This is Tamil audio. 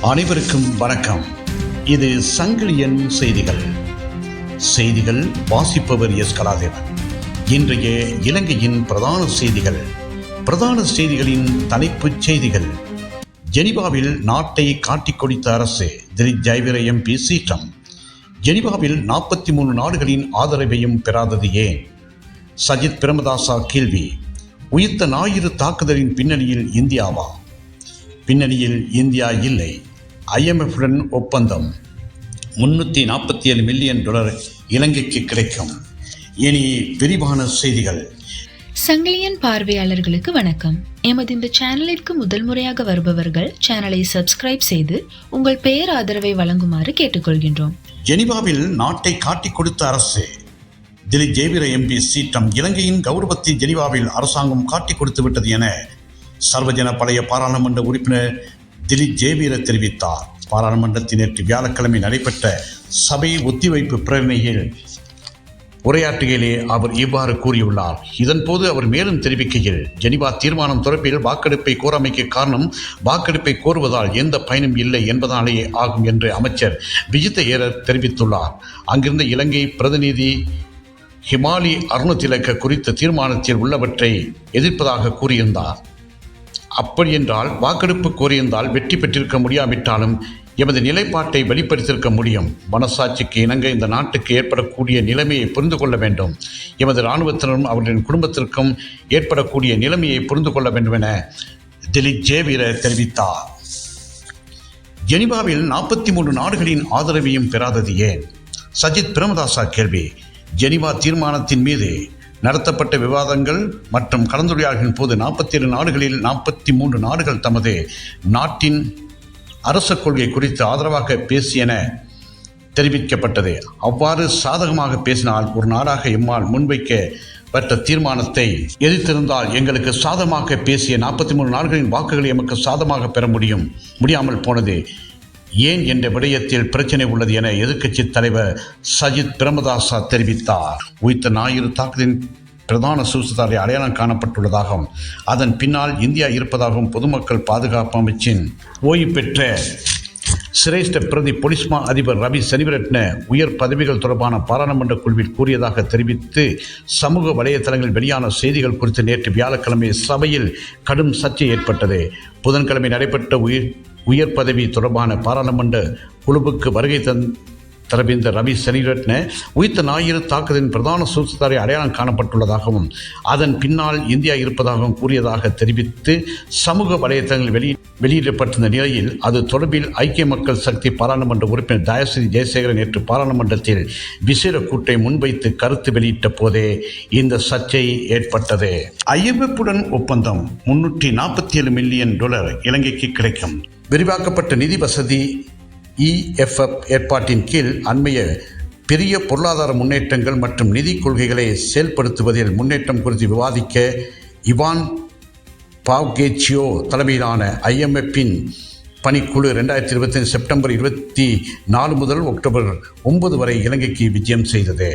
அனைவருக்கும் வணக்கம். இது சங்கிலியன் செய்திகள். செய்திகள் வாசிப்பவர் எஸ். கலாதேவன். இன்றைய இலங்கையின் பிரதான செய்திகள். பிரதான செய்திகளின் தலைப்புச் செய்திகள். ஜெனிவாவில் நாட்டை காட்டிக் கொடுத்த அரசு திரு ஜெயவீர எம்பி சீற்றம். ஜெனிவாவில் நாற்பத்தி மூணு நாடுகளின் ஆதரவையும் பெறாதது ஏன்? சஜித் பிரேமதாசா கேள்வி. உயிர்த்த ஞாயிறு தாக்குதலின் பின்னணியில் இந்தியாவா? பின்னணியில் இந்தியா இல்லை. ஐஎம்எஃப்டன் ஒப்பந்தம் முன்னூற்றி நாற்பத்தி ஏழு மில்லியன் டாலர் இலங்கைக்கு கிடைக்கும். இனி விரிவான செய்திகள். சங்கிலியன் பார்வையாளர்களுக்கு வணக்கம். எமது இந்த சேனலிற்கு முதல் முறையாக வருபவர்கள் சேனலை சப்ஸ்கிரைப் செய்து உங்கள் பெயர் ஆதரவை வழங்குமாறு கேட்டுக்கொள்கின்றோம். ஜெனிவாவில் நாட்டை காட்டிக் கொடுத்த அரசு. திலீப் ஜெயவீர எம்பி சீற்றம் இலங்கையின் கௌரவத்தை ஜெனிவாவில் அரசாங்கம் காட்டிக் கொடுத்து விட்டது என சர்வஜன பழைய பாராளுமன்ற உறுப்பினர் திலீப் ஜெயவீர தெரிவித்தார். பாராளுமன்றத்தில் நேற்று வியாழக்கிழமை நடைபெற்ற சபை ஒத்திவைப்பு பிரேரணையில் உரையாற்றுகையிலே அவர் இவ்வாறு கூறியுள்ளார். இதன்போது அவர் மேலும் தெரிவிக்கையில் ஜெனிவா தீர்மானம் தொடர்பில் வாக்கெடுப்பை கோரமைக்கு காரணம் வாக்கெடுப்பை கோருவதால் எந்த பயனும் இல்லை என்பதாலேயே ஆகும் என்று அமைச்சர் விஜித்த ஏரர் தெரிவித்துள்ளார். அங்கிருந்த இலங்கை பிரதிநிதி ஹிமாலி அருணதிலக்க குறித்த தீர்மானத்தில் உள்ளவற்றை எதிர்ப்பதாக கூறியிருந்தார். அப்படியென்றால் வாக்கெடுப்பு கோரியிருந்தால் வெற்றி பெற்றிருக்க முடியாவிட்டாலும் எமது நிலைப்பாட்டை வெளிப்படுத்தியிருக்க முடியும். மனசாட்சிக்கு இணங்க இந்த நாட்டுக்கு ஏற்படக்கூடிய நிலைமையை புரிந்து கொள்ள வேண்டும். எமது இராணுவத்தினரும் அவர்களின் குடும்பத்திற்கும் ஏற்படக்கூடிய நிலைமையை புரிந்து கொள்ள வேண்டும் என திலீப் ஜேவீர தெரிவித்தார். ஜெனிவாவில் நாற்பத்தி மூன்று நாடுகளின் ஆதரவையும் பெறாதது ஏன்? சஜித் பிரேமதாசா கேள்வி. ஜெனிவா தீர்மானத்தின் மீது நடத்தப்பட்ட விவாதங்கள் மற்றும் கலந்துரையாடலின் போது நாற்பத்தி ஏழு நாடுகளில் நாற்பத்தி மூன்று நாடுகள் தமது நாட்டின் அரச கொள்கை குறித்து ஆதரவாக பேசியன தெரிவிக்கப்பட்டது. அவ்வாறு சாதகமாக பேசினால் ஒரு நாடாக எம்மால் முன்வைக்க பெற்ற தீர்மானத்தை எதிர்த்திருந்தால் எங்களுக்கு சாதமாக பேசிய நாற்பத்தி மூணு நாடுகளின் வாக்குகளை எமக்கு சாதமாக பெற முடியும். முடியாமல் போனது. ஏன் என்ற விடயத்தில் பிரச்சனை உள்ளது என எதிர்க்கட்சி தலைவர் சஜித் பிரேமதாசா தெரிவித்தார். உயிர்த்த ஞாயிறு தாக்குதலின் பிரதான சூசதாரி அடையாளம் காணப்பட்டுள்ளதாகவும் அதன் பின்னால் இந்தியா இருப்பதாகவும் பொதுமக்கள் பாதுகாப்பு அமைச்சின் ஓய்வு பெற்ற சிரேஷ்ட பிரதி பொலிஸ்மா அதிபர் ரவி சனிவரட்ன உயர் பதவிகள் தொடர்பான பாராளுமன்ற குழுவில் கூறியதாக தெரிவித்து சமூக வலைதளங்களில் வெளியான செய்திகள் குறித்து நேற்று வியாழக்கிழமை சபையில் கடும் சர்ச்சை ஏற்பட்டது. புதன்கிழமை நடைபெற்ற உயிர் உயர் பதவி தொடர்பான பாராளுமன்ற குழுவுக்கு வருகை தந் தரவிந்த ரவி சனிரட்ன உயிர்த்த ஞாயிறு தாக்குதலின் பிரதான சூழ்ச்சிதாரை அடையாளம் காணப்பட்டுள்ளதாகவும் அதன் பின்னால் இந்தியா இருப்பதாகவும் கூறியதாக தெரிவித்து சமூக வலைதளங்களில் வெளி வெளியிடப்பட்டிருந்த நிலையில் அது தொடர்பில் ஐக்கிய மக்கள் சக்தி பாராளுமன்ற உறுப்பினர் தயஸ்ரீ ஜெயசேகரன் நேற்று பாராளுமன்றத்தில் விசேட கூட்டை முன்வைத்து கருத்து வெளியிட்ட போதே இந்த சர்ச்சை ஏற்பட்டது. ஐஎம்எஃப்புடன் ஒப்பந்தம் முன்னூற்றி நாற்பத்தி ஏழு மில்லியன் டாலர் இலங்கைக்கு கிடைக்கும். விரிவாக்கப்பட்ட நிதி வசதி இஎஃப்எஃப் ஏற்பாட்டின் கீழ் அண்மைய பெரிய பொருளாதார முன்னேற்றங்கள் மற்றும் நிதி கொள்கைகளை செயல்படுத்துவதில் முன்னேற்றம் குறித்து விவாதிக்க இவான் பாவ்கேச்சியோ தலைமையிலான ஐஎம்எஃப்பின் பணிக்குழு ரெண்டாயிரத்தி இருபத்தி செப்டம்பர் இருபத்தி நாலு முதல் அக்டோபர் ஒன்பது வரை இலங்கைக்கு விஜயம் செய்தது.